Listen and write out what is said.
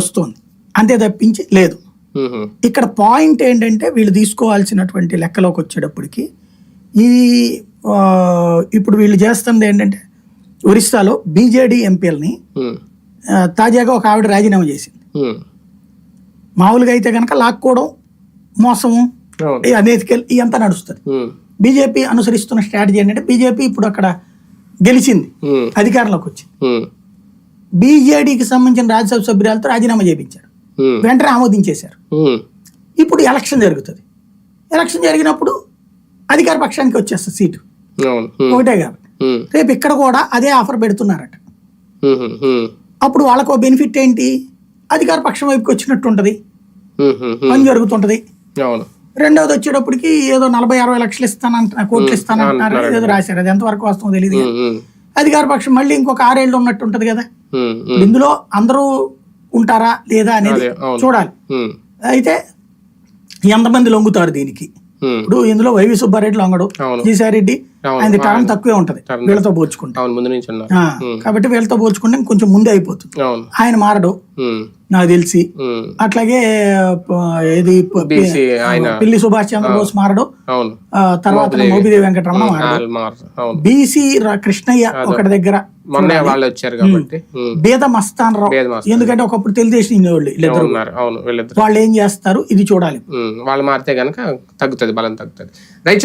వస్తుంది అంతే తప్పించి లేదు. ఇక్కడ పాయింట్ ఏంటంటే వీళ్ళు తీసుకోవాల్సినటువంటి లెక్కలోకి వచ్చేటప్పటికి ఈ ఇప్పుడు వీళ్ళు చేస్తుంది ఏంటంటే ఒరిస్సాలో బీజేడీ ఎంపీలని. తాజాగా ఒక ఆవిడ రాజీనామా చేసింది. మామూలుగా అయితే కనుక లాక్కోవడం మోసము అనేతికల్ ఇదంతా నడుస్తుంది. బీజేపీ అనుసరిస్తున్న స్ట్రాటజీ ఏంటంటే బీజేపీ ఇప్పుడు అక్కడ గెలిచింది. అధికారంలోకి వచ్చింది. బీజేడీకి సంబంధించిన రాజ్యసభ సభ్యురాలతో రాజీనామా చేయించారు. వెంటనే ఆమోదించేశారు. ఇప్పుడు ఎలక్షన్ జరుగుతుంది ఎలక్షన్ జరిగినప్పుడు అధికార పక్షానికి వచ్చేస్తుంది సీటు. ఒకటే కాబట్టి. రేపు ఇక్కడ కూడా అదే ఆఫర్ పెడుతున్నారట. అప్పుడు వాళ్ళకు బెనిఫిట్ ఏంటి అధికార పక్షం వైపుకి వచ్చినట్టు ఉంటుంది. పని జరుగుతుంటది రెండవది వచ్చేటప్పటికి ఏదో నలభై అరవై లక్షలు ఇస్తానంటున్నా కోట్లు ఇస్తానంటున్నారు ఏదో రాశారు అది ఎంతవరకు వస్తుందో తెలియదు. అధికార పక్షం మళ్ళీ ఇంకొక ఆరేళ్ళు ఉన్నట్టు ఉంటది కదా. ఇందులో అందరూ ఉంటారా లేదా అనేది. చూడాలి. అయితే ఎంతమంది లొంగుతారు దీనికి. ఇప్పుడు ఇందులో వైవి సుబ్బారెడ్డి లొంగడు. జీసారెడ్డి ఆయన టర్మ్ తక్కువే ఉంటది. వీళ్ళతో పోల్చుకుంటే. కాబట్టి వీళ్ళతో పోల్చుకుంటే కొంచెం ముందే అయిపోతుంది. ఆయన మారడు. నాకు తెలిసి. అట్లాగే ఇది ఆయన. పిల్లి సుభాష్ చంద్రబోస్ మారడు. తర్వాత మోపిదేవి. వెంకటరమణ మారడు. బీసీ కృష్ణయ్య ఒకటి దగ్గర మొన్నే వాళ్ళు వచ్చారు కాబట్టి. బేద మస్తాన్ రావు ఎందుకంటే ఒకప్పుడు తెలుగుదేశం వాళ్ళు ఏం చేస్తారు? ఇది చూడాలి. వాళ్ళు మారితే గనక తగ్గుతుంది బలం తగ్గుతుంది. రైట్